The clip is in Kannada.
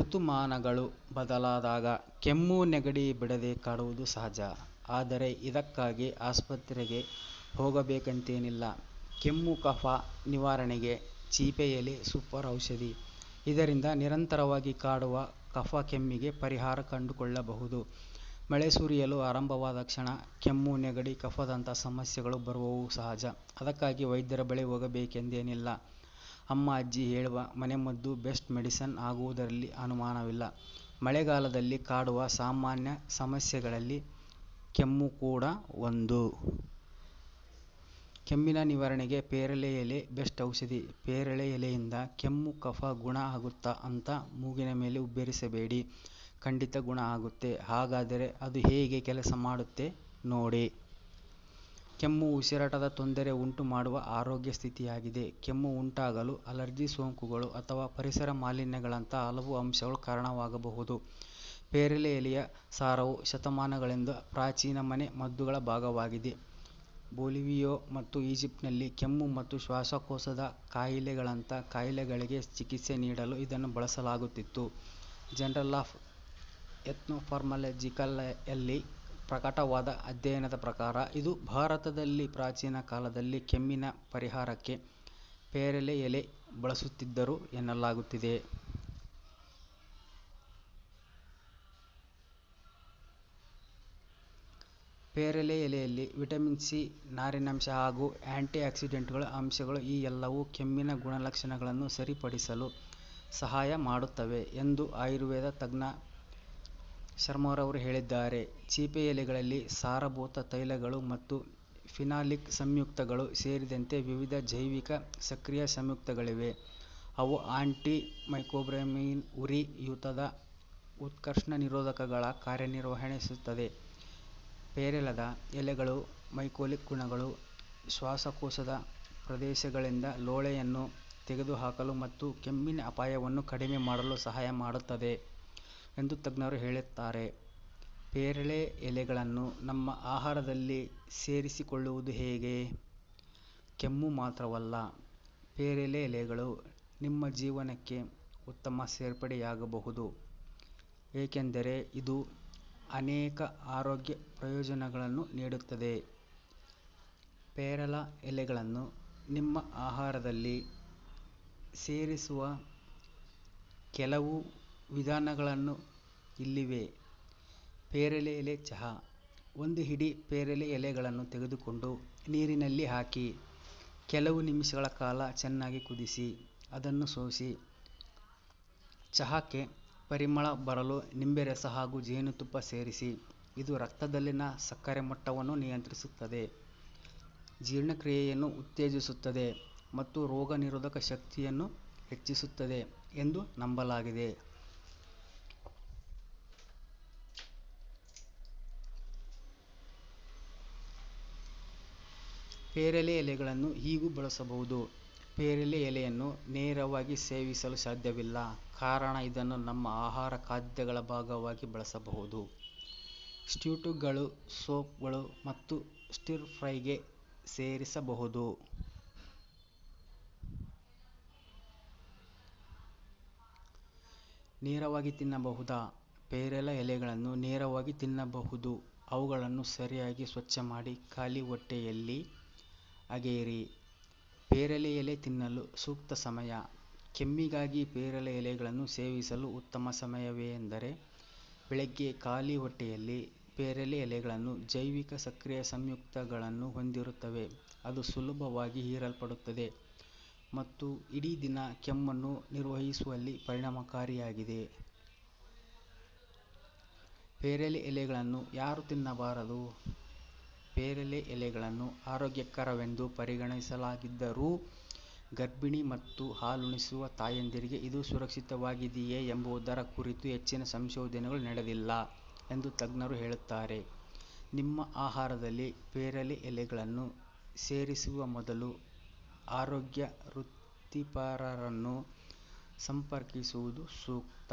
ಋತುಮಾನಗಳು ಬದಲಾದಾಗ ಕೆಮ್ಮು ನೆಗಡಿ ಬಿಡದೆ ಕಾಡುವುದು ಸಹಜ. ಆದರೆ ಇದಕ್ಕಾಗಿ ಆಸ್ಪತ್ರೆಗೆ ಹೋಗಬೇಕಂತೇನಿಲ್ಲ. ಕೆಮ್ಮು, ಕಫ ನಿವಾರಣೆಗೆ ಎಲೆ ಸೂಪರ್ ಔಷಧಿ. ಇದರಿಂದ ನಿರಂತರವಾಗಿ ಕಾಡುವ ಕಫ ಕೆಮ್ಮಿಗೆ ಪರಿಹಾರ ಕಂಡುಕೊಳ್ಳಬಹುದು. ಮಳೆ ಸುರಿಯಲು ಆರಂಭವಾದ ಕ್ಷಣ ಕೆಮ್ಮು, ನೆಗಡಿ ಕಫದಂತಹ ಸಮಸ್ಯೆಗಳು ಬರುವವು ಸಹಜ. ಅದಕ್ಕಾಗಿ ವೈದ್ಯರ ಬಳಿ ಹೋಗಬೇಕೆಂದೇನಿಲ್ಲ. ಅಮ್ಮ, ಅಜ್ಜಿ ಹೇಳುವ ಮನೆಮದ್ದು ಬೆಸ್ಟ್ ಮೆಡಿಸನ್ ಆಗುವುದರಲ್ಲಿ ಅನುಮಾನವಿಲ್ಲ. ಮಳೆಗಾಲದಲ್ಲಿ ಕಾಡುವ ಸಾಮಾನ್ಯ ಸಮಸ್ಯೆಗಳಲ್ಲಿ ಕೆಮ್ಮು ಕೂಡ ಒಂದು. ಕೆಮ್ಮಿನ ನಿವಾರಣೆಗೆ ಪೇರಲೆ ಎಲೆ ಬೆಸ್ಟ್ ಔಷಧಿ. ಪೇರಳೆ ಎಲೆಯಿಂದ ಕೆಮ್ಮು, ಕಫ ಗುಣ ಆಗುತ್ತಾ ಅಂತ ಮೂಗಿನ ಮೇಲೆ ಉಬ್ಬರಿಸಬೇಡಿ. ಖಂಡಿತ ಗುಣ ಆಗುತ್ತೆ. ಹಾಗಾದರೆ ಅದು ಹೇಗೆ ಕೆಲಸ ಮಾಡುತ್ತೆ ನೋಡಿ. ಕೆಮ್ಮು, ಉಸಿರಾಟದ ತೊಂದರೆ ಉಂಟು ಮಾಡುವ ಆರೋಗ್ಯ ಸ್ಥಿತಿಯಾಗಿದೆ. ಕೆಮ್ಮು ಉಂಟಾಗಲು ಅಲರ್ಜಿ, ಸೋಂಕುಗಳು ಅಥವಾ ಪರಿಸರ ಮಾಲಿನ್ಯಗಳಂತಹ ಹಲವು ಅಂಶಗಳು ಕಾರಣವಾಗಬಹುದು. ಪೇರಲೆ ಎಲೆಯ ಸಾರವು ಶತಮಾನಗಳಿಂದ ಪ್ರಾಚೀನ ಮನೆ ಮದ್ದುಗಳ ಭಾಗವಾಗಿದೆ. ಬೊಲಿವಿಯೋ ಮತ್ತು ಈಜಿಪ್ಟ್ನಲ್ಲಿ ಕೆಮ್ಮು ಮತ್ತು ಶ್ವಾಸಕೋಶದ ಕಾಯಿಲೆಗಳಂಥ ಕಾಯಿಲೆಗಳಿಗೆ ಚಿಕಿತ್ಸೆ ನೀಡಲು ಇದನ್ನು ಬಳಸಲಾಗುತ್ತಿತ್ತು. ಜರ್ನಲ್ ಆಫ್ ಎಥ್ನೋಫಾರ್ಮಕಾಲಜಿಯಲ್ಲಿ ಪ್ರಕಟವಾದ ಅಧ್ಯಯನದ ಪ್ರಕಾರ ಇದು ಭಾರತದಲ್ಲಿ ಪ್ರಾಚೀನ ಕಾಲದಲ್ಲಿ ಕೆಮ್ಮಿನ ಪರಿಹಾರಕ್ಕೆ ಪೇರಲೆ ಎಲೆ ಬಳಸುತ್ತಿದ್ದರು ಎನ್ನಲಾಗುತ್ತಿದೆ. ಪೇರಲೆ ಎಲೆಯಲ್ಲಿ ವಿಟಮಿನ್ ಸಿ, ನಾರಿನಂಶ ಹಾಗೂ ಆ್ಯಂಟಿ ಆಕ್ಸಿಡೆಂಟ್ಗಳ ಅಂಶಗಳು ಈ ಎಲ್ಲವೂ ಕೆಮ್ಮಿನ ಗುಣಲಕ್ಷಣಗಳನ್ನು ಸರಿಪಡಿಸಲು ಸಹಾಯ ಮಾಡುತ್ತವೆ ಎಂದು ಆಯುರ್ವೇದ ತಜ್ಞ ಶರ್ಮರವರು ಹೇಳಿದ್ದಾರೆ. ಚೀಪೆ ಎಲೆಗಳಲ್ಲಿ ಸಾರಭೂತ ತೈಲಗಳು ಮತ್ತು ಫಿನಾಲಿಕ್ ಸಂಯುಕ್ತಗಳು ಸೇರಿದಂತೆ ವಿವಿಧ ಜೈವಿಕ ಸಕ್ರಿಯ ಸಂಯುಕ್ತಗಳಿವೆ. ಅವು ಆಂಟಿ ಮೈಕ್ರೋಬಿಯಲ್, ಉರಿಯೂತದ ಉತ್ಕರ್ಷಣ ನಿರೋಧಕಗಳ ಕಾರ್ಯನಿರ್ವಹಿಸುತ್ತದೆ. ಪೇರಲದ ಎಲೆಗಳು ಮೈಕೋಲಿಕ್ ಗುಣಗಳು, ಶ್ವಾಸಕೋಶದ ಪ್ರದೇಶಗಳಿಂದ ಲೋಳೆಯನ್ನು ತೆಗೆದುಹಾಕಲು ಮತ್ತು ಕೆಮ್ಮಿನ ಅಪಾಯವನ್ನು ಕಡಿಮೆ ಮಾಡಲು ಸಹಾಯ ಮಾಡುತ್ತದೆ ಎಂದು ತಜ್ಞರು ಹೇಳುತ್ತಾರೆ. ಪೇರಳೆ ಎಲೆಗಳನ್ನು ನಮ್ಮ ಆಹಾರದಲ್ಲಿ ಸೇರಿಸಿಕೊಳ್ಳುವುದು ಹೇಗೆ? ಕೆಮ್ಮು ಮಾತ್ರವಲ್ಲ, ಪೇರಳೆ ಎಲೆಗಳು ನಿಮ್ಮ ಜೀವನಕ್ಕೆ ಉತ್ತಮ ಸೇರ್ಪಡೆಯಾಗಬಹುದು. ಏಕೆಂದರೆ ಇದು ಅನೇಕ ಆರೋಗ್ಯ ಪ್ರಯೋಜನಗಳನ್ನು ನೀಡುತ್ತದೆ. ಪೇರಲ ಎಲೆಗಳನ್ನು ನಿಮ್ಮ ಆಹಾರದಲ್ಲಿ ಸೇರಿಸುವ ಕೆಲವು ವಿಧಾನಗಳು ಇಲ್ಲಿವೆ. ಪೇರಲೆ ಎಲೆ ಚಹಾ. ಒಂದು ಹಿಡಿ ಪೇರಲೆ ಎಲೆಗಳನ್ನು ತೆಗೆದುಕೊಂಡು ನೀರಿನಲ್ಲಿ ಹಾಕಿ ಕೆಲವು ನಿಮಿಷಗಳ ಕಾಲ ಚೆನ್ನಾಗಿ ಕುದಿಸಿ, ಅದನ್ನು ಸೋಸಿ. ಚಹಾಕ್ಕೆ ಪರಿಮಳ ಬರಲು ನಿಂಬೆ ರಸ ಹಾಗೂ ಜೇನುತುಪ್ಪ ಸೇರಿಸಿ. ಇದು ರಕ್ತದಲ್ಲಿನ ಸಕ್ಕರೆ ಮಟ್ಟವನ್ನು ನಿಯಂತ್ರಿಸುತ್ತದೆ, ಜೀರ್ಣಕ್ರಿಯೆಯನ್ನು ಉತ್ತೇಜಿಸುತ್ತದೆ ಮತ್ತು ರೋಗನಿರೋಧಕ ಶಕ್ತಿಯನ್ನು ಹೆಚ್ಚಿಸುತ್ತದೆ ಎಂದು ನಂಬಲಾಗಿದೆ. ಪೇರಲೆ ಎಲೆಗಳನ್ನು ಹೀಗೂ ಬಳಸಬಹುದು. ಪೇರಲೆ ಎಲೆಯನ್ನು ನೇರವಾಗಿ ಸೇವಿಸಲು ಸಾಧ್ಯವಿಲ್ಲ. ಕಾರಣ ಇದನ್ನು ನಮ್ಮ ಆಹಾರ ಖಾದ್ಯಗಳ ಭಾಗವಾಗಿ ಬಳಸಬಹುದು. ಸ್ಟ್ಯೂಟುಗಳು, ಸೂಪ್ಗಳು ಮತ್ತು ಸ್ಟಿರ್ ಫ್ರೈಗೆ ಸೇರಿಸಬಹುದು. ನೇರವಾಗಿ ತಿನ್ನಬಹುದಾ? ಪೇರಲ ಎಲೆಗಳನ್ನು ನೇರವಾಗಿ ತಿನ್ನಬಹುದು. ಅವುಗಳನ್ನು ಸರಿಯಾಗಿ ಸ್ವಚ್ಛ ಮಾಡಿ ಖಾಲಿ ಹೊಟ್ಟೆಯಲ್ಲಿ ಅಗೆಯಿರಿ. ಪೇರಲೆ ಎಲೆ ತಿನ್ನಲು ಸೂಕ್ತ ಸಮಯ. ಕೆಮ್ಮಿಗಾಗಿ ಪೇರಲೆ ಎಲೆಗಳನ್ನು ಸೇವಿಸಲು ಉತ್ತಮ ಸಮಯವೆಂದರೆ ಬೆಳಗ್ಗೆ ಖಾಲಿ ಹೊಟ್ಟೆಯಲ್ಲಿ. ಪೇರಲೆ ಎಲೆಗಳು ಜೈವಿಕ ಸಕ್ರಿಯ ಸಂಯುಕ್ತಗಳನ್ನು ಹೊಂದಿರುತ್ತವೆ. ಅದು ಸುಲಭವಾಗಿ ಹೀರಲ್ಪಡುತ್ತದೆ ಮತ್ತು ಇಡೀ ದಿನ ಕೆಮ್ಮನ್ನು ನಿರ್ವಹಿಸುವಲ್ಲಿ ಪರಿಣಾಮಕಾರಿಯಾಗಿದೆ. ಪೇರಲೆ ಎಲೆಗಳನ್ನು ಯಾರು ತಿನ್ನಬಾರದು? ಪೇರಲೆ ಎಲೆಗಳನ್ನು ಆರೋಗ್ಯಕರವೆಂದು ಪರಿಗಣಿಸಲಾಗಿದ್ದರೂ ಗರ್ಭಿಣಿ ಮತ್ತು ಹಾಲುಣಿಸುವ ತಾಯಂದಿರಿಗೆ ಇದು ಸುರಕ್ಷಿತವಾಗಿದೆಯೇ ಎಂಬುದರ ಕುರಿತು ಹೆಚ್ಚಿನ ಸಂಶೋಧನೆಗಳು ನಡೆದಿಲ್ಲ ಎಂದು ತಜ್ಞರು ಹೇಳುತ್ತಾರೆ. ನಿಮ್ಮ ಆಹಾರದಲ್ಲಿ ಪೇರಲೆ ಎಲೆಗಳನ್ನು ಸೇರಿಸುವ ಮೊದಲು ಆರೋಗ್ಯ ವೃತ್ತಿಪರರನ್ನು ಸಂಪರ್ಕಿಸುವುದು ಸೂಕ್ತ.